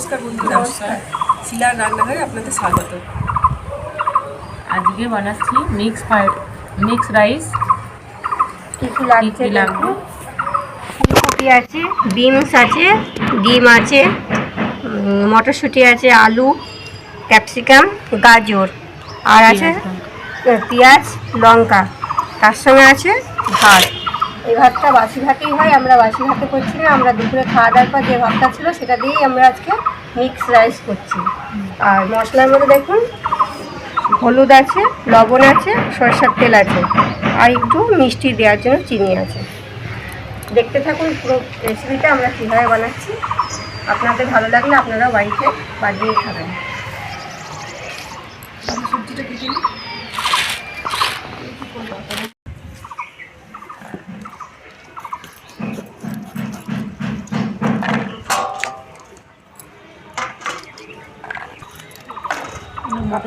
নমস্কার বন্ধুরা। নমস্কার। শিলার রান্নাঘরে আপনাদের স্বাগত। আজকে বানাচ্ছি মিক্স ফ্রাইড মিক্স রাইস কিছু কি লাগছে লাগবে? ফুলকপি আছে বিনস আছে ডিম আছে মটরশুঁটি আছে আলু ক্যাপসিকাম গাজর। আর আছে পেঁয়াজ, পেঁয়াজ লঙ্কা। তার সঙ্গে আছে ভাত। এই ভাতটা বাসি ভাতেই হয়, আমরা বাসি ভাতে করছি না, আমরা দুপুরে খাওয়া দাওয়ার পর যে ভাতটা ছিল সেটা দিয়েই আমরা আজকে মিক্স রাইস করছি। আর মশলার মধ্যে দেখুন, হলুদ আছে, লবণ আছে, সরষের তেল আছে, আর একটু মিষ্টি দেওয়ার জন্য চিনি আছে। দেখতে থাকুন পুরো রেসিপিটা আমরা কীভাবে বানাচ্ছি। আপনাদের ভালো লাগলে আপনারা বাড়িতে বানিয়ে খাবেন। সবজিটা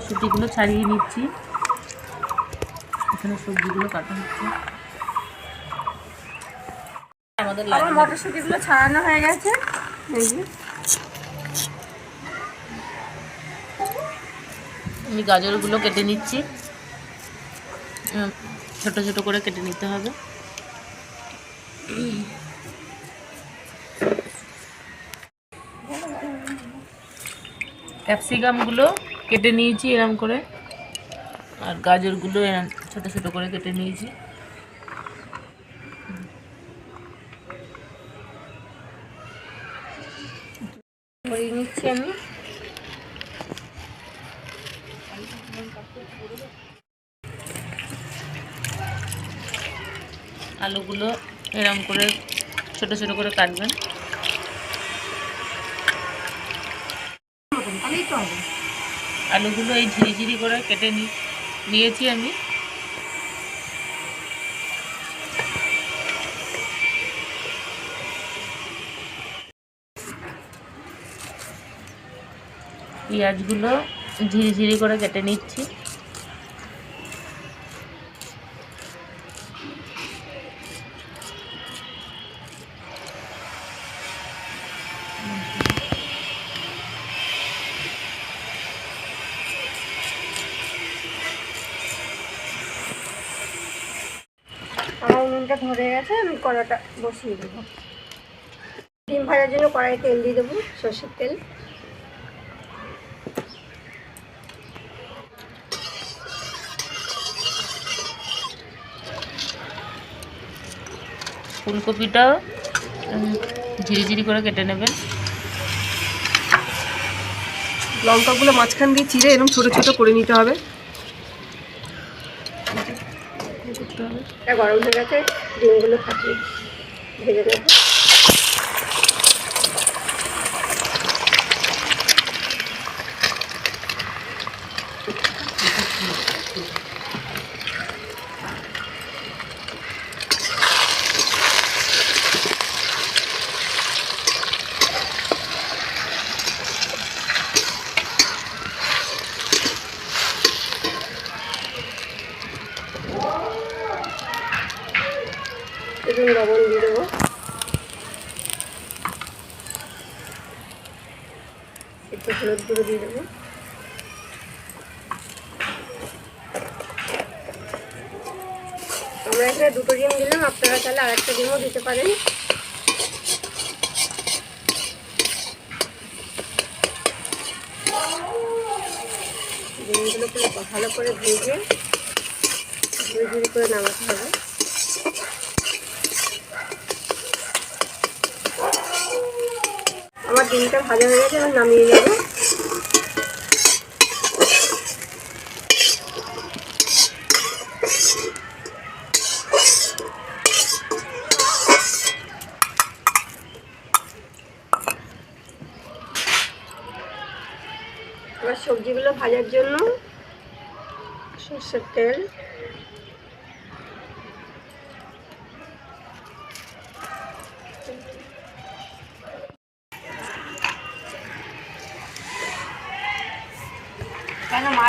মটরশুঁটিগুলো ছাড়িয়ে নিচ্ছি। এখানে সবজিগুলো কাটা হচ্ছে। আমাদের আমার মটরশুঁটিগুলো ছাড়ানো হয়ে গেছে। এই যে। আমি গাজরগুলো কেটে নিচ্ছি। ছোট ছোট করে কেটে নিতে হবে। ক্যাপসিকামগুলো কেটে নিয়েছি এরম করে। আর গাজরগুলো এরম ছোট ছোট করে কেটে নিয়েছি। আমি। আলুগুলো এরম করে ছোট ছোট করে কাটবেন। আলুগুলো এই ঝিরিঝিরি ঝিরি করে কেটে নি, নিয়েছি আমি। পেঁয়াজগুলো ঝিরি ঝিরি করে কেটে নিচ্ছি। ধরে গেছে আমি কড়াটা বসিয়ে দেবো। ডিম ভাজার জন্য কড়াই তেল দিয়ে দেবো সর্ষের তেল। ফুলকপিটাও উম, ঝিরি ঝিরি করে কেটে নেবেন। লঙ্কাগুলো মাঝখান দিয়ে চিড়ে এরকম ছোটো ছোটো করে নিতে হবে। গরম হয়ে গেছে ডিমগুলো ফাটিয়ে ভেজে নেব একটু লবণ দিয়ে দেবো একটু হলুদ গুঁড়ো দিয়ে দেবো। আমরা এখানে দুটো ডিম দিলাম, আপনারা তাহলে আর একটা ডিমও দিতে পারেন। ডিমগুলো ভালো করে ভেজে ঝুড়ি করে নামাতে হবে। ডিমটা ভাজা হয়ে গেছে এবার নামিয়ে নেব। এবার সবজিগুলো ভাজার জন্য সর্ষের তেল।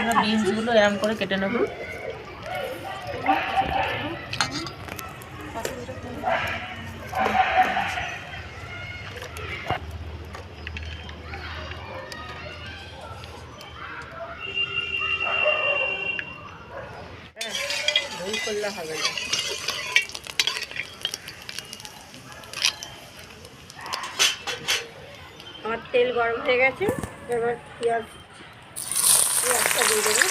আমরা বিনসগুলো এরম করে কেটে নেব। করলে হবে না আমার তেল গরম হয়ে গেছে, এবার পেঁয়াজ পেঁয়াজটা দিয়ে দেবো।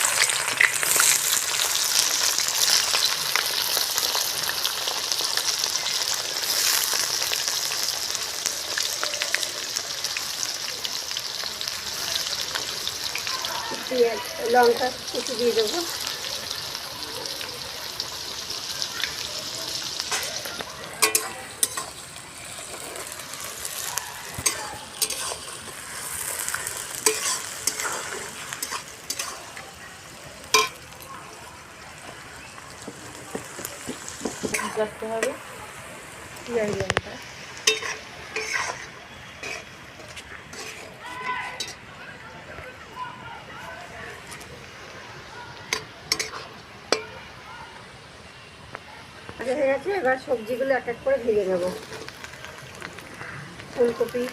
দিয়ে লঙ্কা কুচি দিয়ে দেবো। রাখতে হবে। পেঁয়াজ লঙ্কা ভাজা হয়ে গেছে। এবার সবজিগুলো এক এক করে ভেজে নেব। ফুলকপি।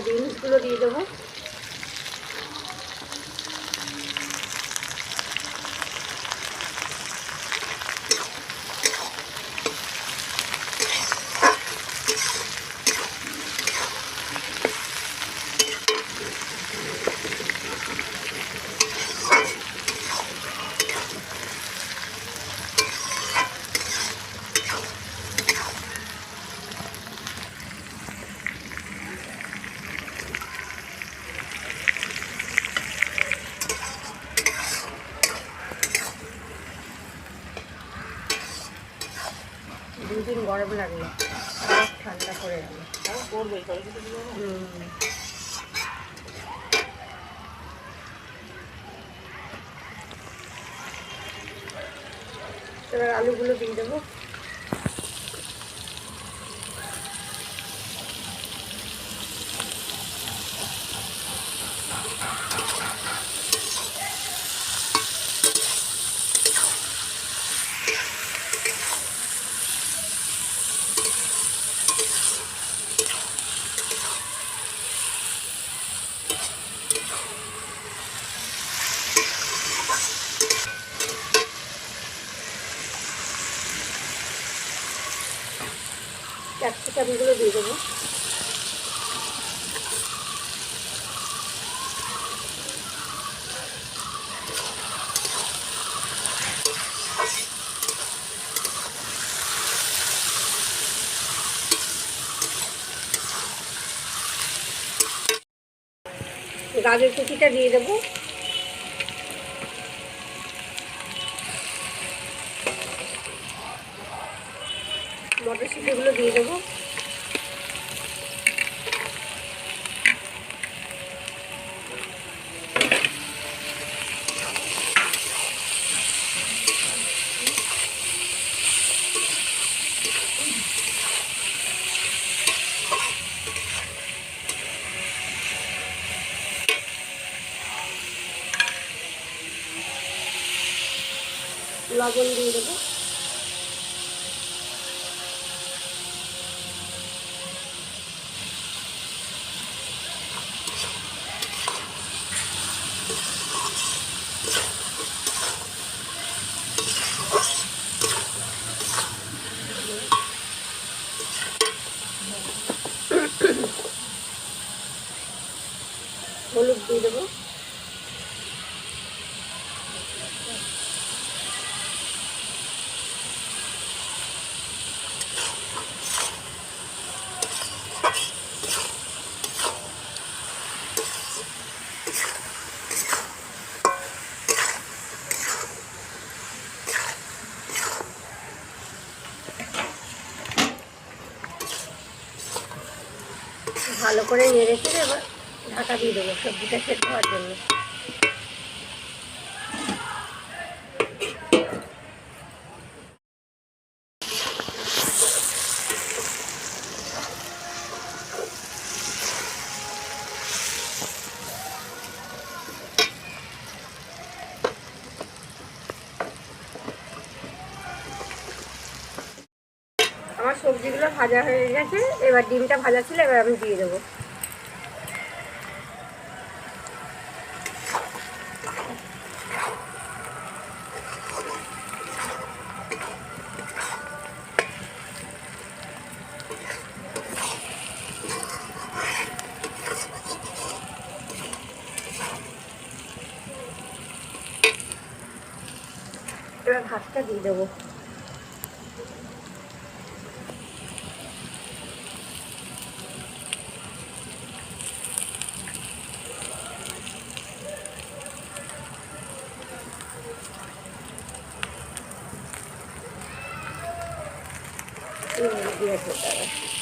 এবার বিনসগুলো দিয়ে দেবো। দুদিন গরম লাগল। ঠান্ডা করে গেল। এবার আলুগুলো দিয়ে দেবো। ক্যাপসিকামগুলো দিয়ে দেবো। গাজর কুচিটা দিয়ে দেবো। মটরশুঁটিগুলো দিয়ে দেবো। লবণ দিয়ে দেবো হলুদ দিয়ে দেবো। ভালো করে নেড়ে চেড়ে এবার ঢাকা দিয়ে দেবো, সবজিটা সেদ্ধ হওয়ার জন্য। আমার সবজিগুলো ভাজা হয়ে গেছে, এবার ডিমটা ভাজা ছিল, এবার আমি দিয়ে দেবো। এবার দিয়ে দেবো। দিয়ে খেতে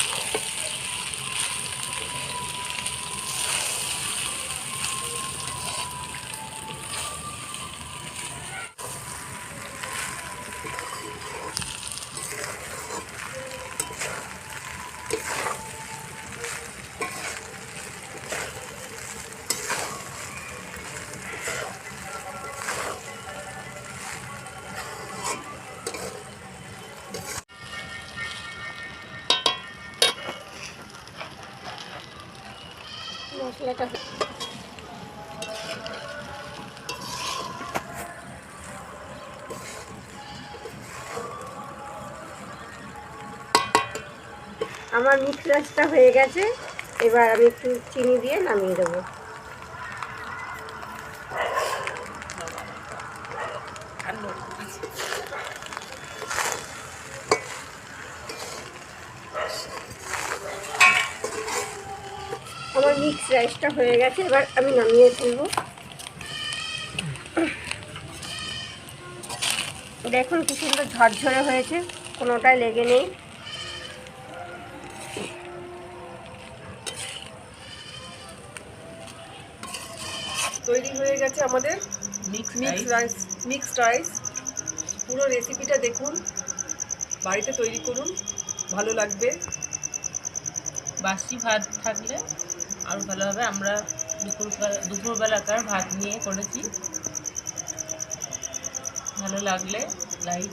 আমার মিক্স রাইসটা হয়ে গেছে। এবার আমি একটু চিনি দিয়ে নামিয়ে দেবো। আমার মিক্স রাইসটা হয়ে গেছে, এবার আমি নামিয়ে ফেলব। দেখুন কি সুন্দর ঝরঝরে হয়েছে, কোনোটাই লেগে নেই। গেছে আমাদের মিক্স রাইস মিক্সড রাইস পুরো রেসিপিটা দেখুন। বাড়িতে তৈরি করুন। ভালো লাগবে। বাসি ভাত থাকলে আরও ভালো হবে। আমরা দুপুরবেলা দুপুরবেলাকার ভাত নিয়ে করেছি। ভালো লাগলে লাইক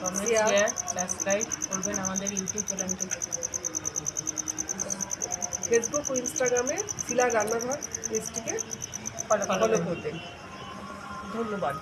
কমেন্ট. শেয়ার সাবস্ক্রাইব করবেন আমাদের ইউটিউব চ্যানেলটি ফেসবুক ও ইনস্টাগ্রামে শিলা রান্নাঘর পেজটিকে ফলো ফলো করবেন ধন্যবাদ।